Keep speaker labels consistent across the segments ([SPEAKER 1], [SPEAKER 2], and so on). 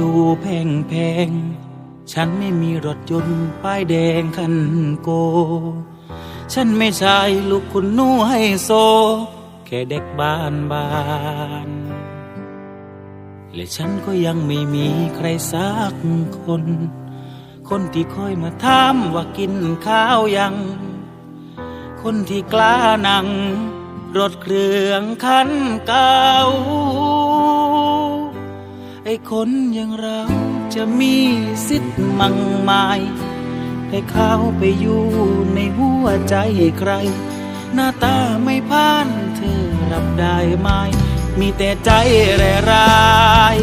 [SPEAKER 1] ดูแพงแพง ฉันไม่มีรถยนต์ป้ายแดงคันโก ฉันไม่ใช่ลูกคุณนูให้โซ แค่เด็กบ้านบ้านและฉันก็ยังไม่มีใครสักคน คนที่คอยมาถามว่ากินข้าวยัง คนที่กล้านั่งรถเครื่องคันเก่า ไอ้คนอย่างเราจะมีสิทธิ์มั่งหมายให้เข้าไปอยู่ในหัวใจใคร หน้าตาไม่พานเธอรับได้ไหม มีแต่ใจแร่ราย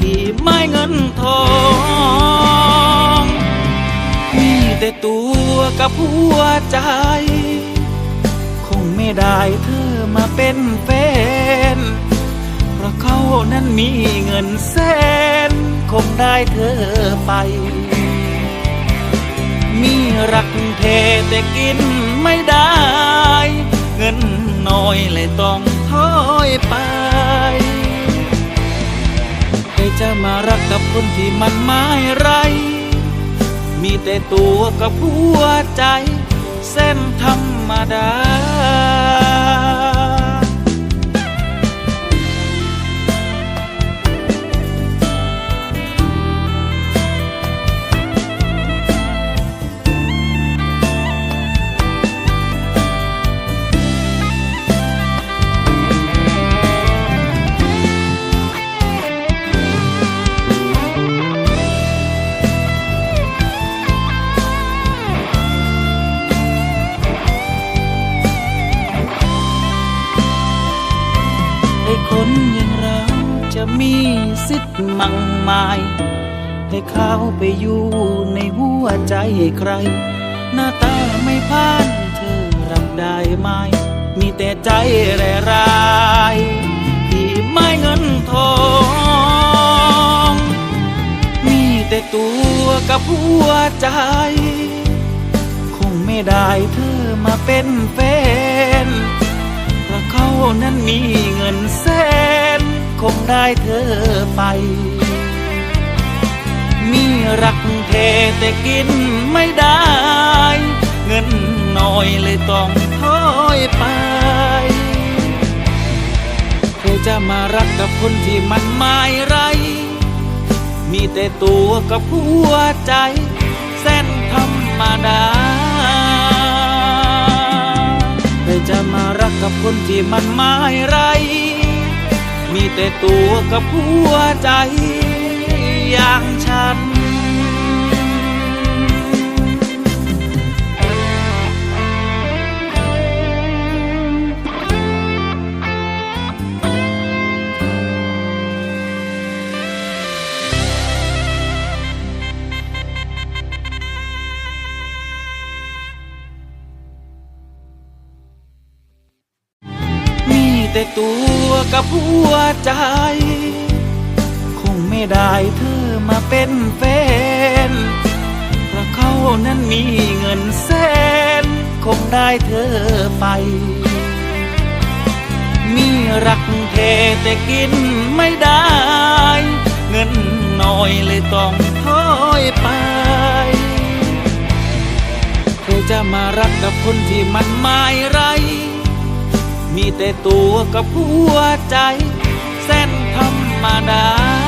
[SPEAKER 1] ที่ไม่เงินทอง มีแต่ตัวกับหัวใจ คงไม่ได้เธอมาเป็นแฟนเพราะเขานั้นมี นแสนคงได้เธอไป มีรักเทแต่กินไม่ได้ เงินน้อยเลยต้องถอยไปใครจะมารักกับคนที่มันไม่ไร มีแต่ตัวกับหัวใจ เส้นธรรมดา จะมีสิทธิ์มั่งหมาย ให้เข้าไปอยู่ในหัวใจใคร หน้าตาไม่พานเธอรับได้ไหม มีแต่ใจแร่รายที่ไม่เงินทอง มีแต่ตัวกับหัวใจ คงไม่ได้เธอมาเป็นแฟนเพราะเขานั้นมีเงินแสน คงได้เธอไป มีรักเทแต่กินไม่ได้ เงินน้อยเลยต้องถอยไปใครจะมารักกับคนที่มันไม่ไร มีแต่ตัวกับหัวใจ เส้นธรรมดาใครจะมารักกับคนที่มันไม่ไร มีแต่ตัวกับหัวใจอย่างฉัน แต่ตัวกับหัวใจ คงไม่ได้เธอมาเป็นแฟนเพราะเขานั้นมีเงินแสน คงได้เธอไป มีรักเทแต่กินไม่ได้ เงินน้อยเลยต้องถอยไปใครจะมารักกับคนที่มันไม่ไร แต่ตัวกับหัวใจ เส้นธรรมดา